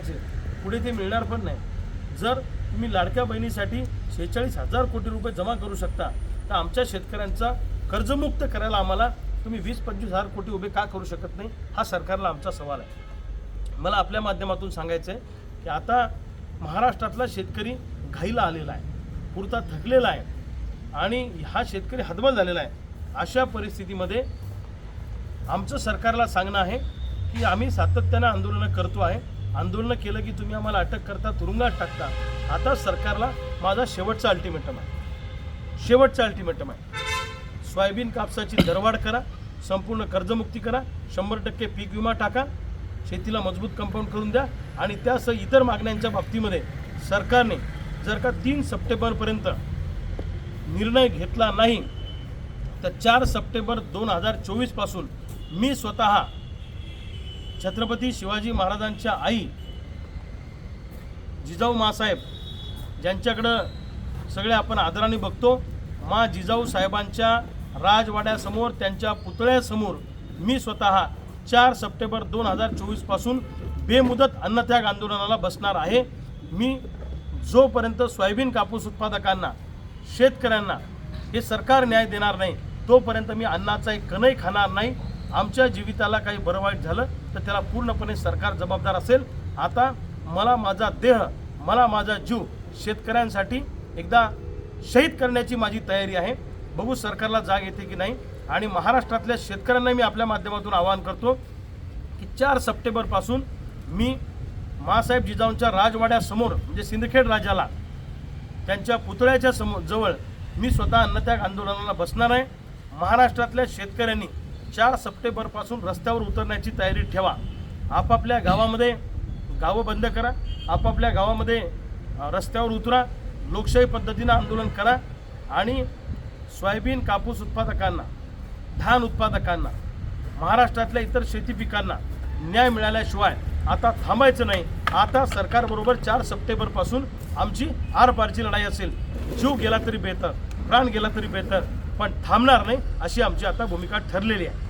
पुढे ते मिळणार पण नाही. जर तुम्ही लाडक्या बहिणीसाठी शेहेचाळीस हजार कोटी रुपये जमा करू शकता तर आमच्या शेतकऱ्यांचा कर्जमुक्त करायला आम्हाला तुम्ही वीस पंचवीस हजार कोटी उभे का करू शकत नाही हा सरकारला आमचा सवाल आहे. मला आपल्या माध्यमातून सांगायचं आहे की आता महाराष्ट्रातला शेतकरी घाईला आलेला आहे पुरता थकलेला आहे आणि हा शेतकरी हदमल झालेला आहे. अशा परिस्थितीमध्ये आमचं सरकारला सांगणं आहे की आम्ही सातत्यानं आंदोलनं करतो आहे. आंदोलनं केलं की तुम्ही आम्हाला अटक करता तुरुंगात टाकता. आता सरकारला माझा शेवटचा अल्टिमेटम आहे. शेवटचा अल्टिमेटम आहे. सोयाबीन कापसाची दरवाढ करा संपूर्ण कर्जमुक्ती करा शंभर टक्के पीक विमा टाका शेतीला मजबूत कंपाऊंड करून द्या आणि त्यासह इतर मागण्यांच्या बाबतीमध्ये सरकारने जर का तीन सप्टेंबरपर्यंत निर्णय घेतला नाही तर चार सप्टेंबर दोन हजार चोवीसपासून मी स्वतः छत्रपती शिवाजी महाराजांच्या आई जिजाऊ मासाहेब ज्यांच्याकडं सगळे आपण आदराने बघतो मा जिजाऊ साहेबांच्या राजवाड्यासमोर त्यांच्या पुतळ्यासमोर मी स्वतः चार सप्टेंबर दोन हजार चोवीसपासून बेमुदत अन्नत्याग आंदोलनाला बसणार आहे. मी जोपर्यंत सोयाबीन कापूस उत्पादकांना शेतकऱ्यांना हे सरकार न्याय देणार नाही तोपर्यंत मी अन्नाचा एक कणही खाणार नाही. आमच्या जीविताला काही बरं वाईट झालं तर त्याला पूर्णपणे सरकार जबाबदार असेल. आता मला माझा देह मला माझा जीव शेतकऱ्यांसाठी एकदा शहीद करण्याची माझी तयारी आहे. बघू सरकारला जाग येते की नाही. आणि महाराष्ट्रातल्या शेतकऱ्यांना मी आपल्या माध्यमातून आवाहन करतो की चार सप्टेंबरपासून मी मासाहेब जिजाऊंच्या राजवाड्यासमोर म्हणजे सिंदखेड राजाला त्यांच्या पुतळ्याच्या समोर जवळ मी स्वतः अन्नत्याग आंदोलनाला बसणार आहे. महाराष्ट्रातल्या शेतकऱ्यांनी चार सप्टेंबरपासून रस्त्यावर उतरण्याची तयारी ठेवा. आपापल्या गावामध्ये गावं बंद करा. आपापल्या गावामध्ये रस्त्यावर उतरा. लोकशाही पद्धतीनं आंदोलन करा. आणि सोयाबीन कापूस उत्पादकांना धान उत्पादकांना महाराष्ट्रातल्या इतर शेती पिकांना न्याय मिळाल्याशिवाय आता थांबायचं नाही. आता सरकारबरोबर चार सप्टेंबरपासून आमची आरपारची लढाई असेल. जीव गेला तरी बेहतर प्राण गेला तरी बेहतर पण थांबणार नाही अशी आमची आता भूमिका ठरलेली आहे.